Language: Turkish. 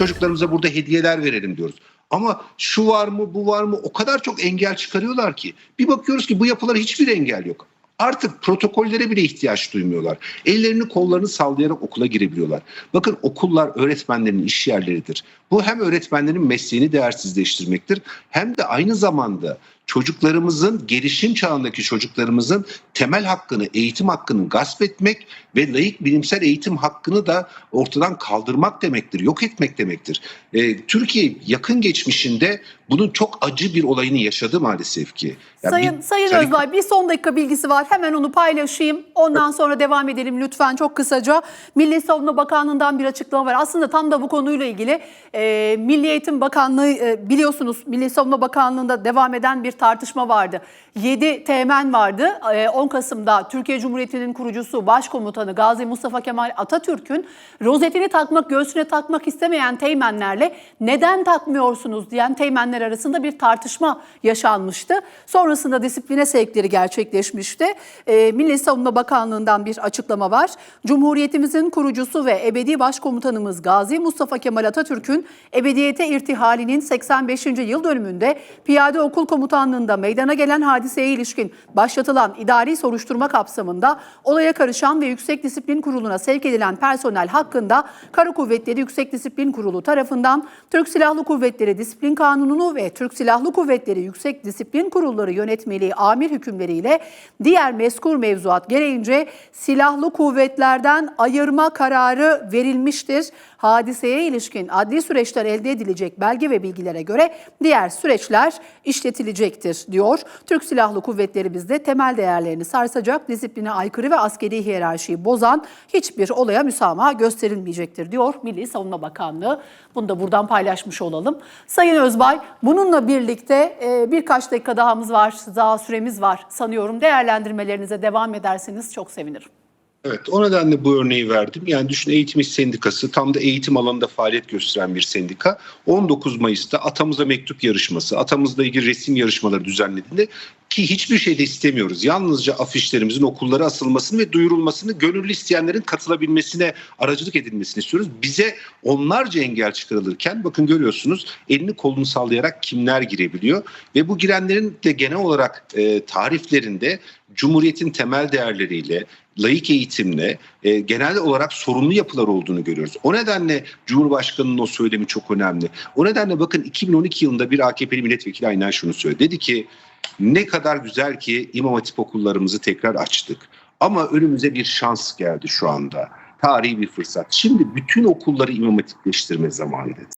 Çocuklarımıza burada hediyeler verelim diyoruz. Ama şu var mı bu var mı o kadar çok engel çıkarıyorlar ki bir bakıyoruz ki bu yapılara hiçbir engel yok. Artık protokollere bile ihtiyaç duymuyorlar. Ellerini kollarını sallayarak okula girebiliyorlar. Bakın okullar öğretmenlerin iş yerleridir. Bu hem öğretmenlerin mesleğini değersizleştirmektir hem de aynı zamanda çocuklarımızın gelişim çağındaki çocuklarımızın temel hakkını, eğitim hakkını gasp etmek ve layık bilimsel eğitim hakkını da ortadan kaldırmak demektir, yok etmek demektir. Ee, Türkiye yakın geçmişinde bunun çok acı bir olayını yaşadı maalesef ki. Ya Sayın bir- Sayın Tabii- Özbay bir son dakika bilgisi var. Hemen onu paylaşayım. Ondan sonra devam edelim lütfen çok kısaca. Milli Savunma Bakanlığı'ndan bir açıklama var. Aslında tam da bu konuyla ilgili e, Milli Eğitim Bakanlığı e, biliyorsunuz Milli Savunma Bakanlığı'nda devam eden bir tartışma vardı. 7 teğmen vardı. E, 10 Kasım'da Türkiye Cumhuriyeti'nin kurucusu Başkomutanı Gazi Mustafa Kemal Atatürk'ün rozetini takmak, göğsüne takmak istemeyen teğmenlerle neden takmıyorsunuz diyen teğmenler arasında bir tartışma yaşanmıştı. Sonrasında disipline sevkleri gerçekleşmişti. Ee, Milli Savunma Bakanlığı'ndan bir açıklama var. Cumhuriyetimizin kurucusu ve ebedi başkomutanımız Gazi Mustafa Kemal Atatürk'ün ebediyete irtihalinin 85. yıl dönümünde Piyade Okul Komutanlığı'nda meydana gelen hadiseye ilişkin başlatılan idari soruşturma kapsamında olaya karışan ve Yüksek Disiplin Kurulu'na sevk edilen personel hakkında Kara Kuvvetleri Yüksek Disiplin Kurulu tarafından Türk Silahlı Kuvvetleri Disiplin Kanunu ve Türk Silahlı Kuvvetleri Yüksek Disiplin Kurulları Yönetmeliği amir hükümleriyle diğer mezkur mevzuat gereğince silahlı kuvvetlerden ayırma kararı verilmiştir. Hadiseye ilişkin adli süreçler elde edilecek belge ve bilgilere göre diğer süreçler işletilecektir diyor. Türk Silahlı Kuvvetlerimiz de temel değerlerini sarsacak, disipline aykırı ve askeri hiyerarşiyi bozan hiçbir olaya müsamaha gösterilmeyecektir diyor Milli Savunma Bakanlığı. Bunu da buradan paylaşmış olalım. Sayın Özbay, bununla birlikte e, birkaç dakika dahamız var, daha süremiz var sanıyorum. Değerlendirmelerinize devam ederseniz çok sevinirim. Evet o nedenle bu örneği verdim. Yani düşün Eğitim İş Sendikası tam da eğitim alanında faaliyet gösteren bir sendika. 19 Mayıs'ta atamıza mektup yarışması, atamızla ilgili resim yarışmaları düzenlediğinde ki hiçbir şey de istemiyoruz. Yalnızca afişlerimizin okullara asılmasını ve duyurulmasını gönüllü isteyenlerin katılabilmesine aracılık edilmesini istiyoruz. Bize onlarca engel çıkarılırken bakın görüyorsunuz elini kolunu sallayarak kimler girebiliyor ve bu girenlerin de genel olarak e, tariflerinde Cumhuriyet'in temel değerleriyle, layık eğitimle e, genel olarak sorumlu yapılar olduğunu görüyoruz. O nedenle Cumhurbaşkanı'nın o söylemi çok önemli. O nedenle bakın 2012 yılında bir AKP'li milletvekili aynen şunu söyledi. Dedi ki ne kadar güzel ki İmam Hatip okullarımızı tekrar açtık. Ama önümüze bir şans geldi şu anda. Tarihi bir fırsat. Şimdi bütün okulları İmam Hatipleştirme zamanı dedi.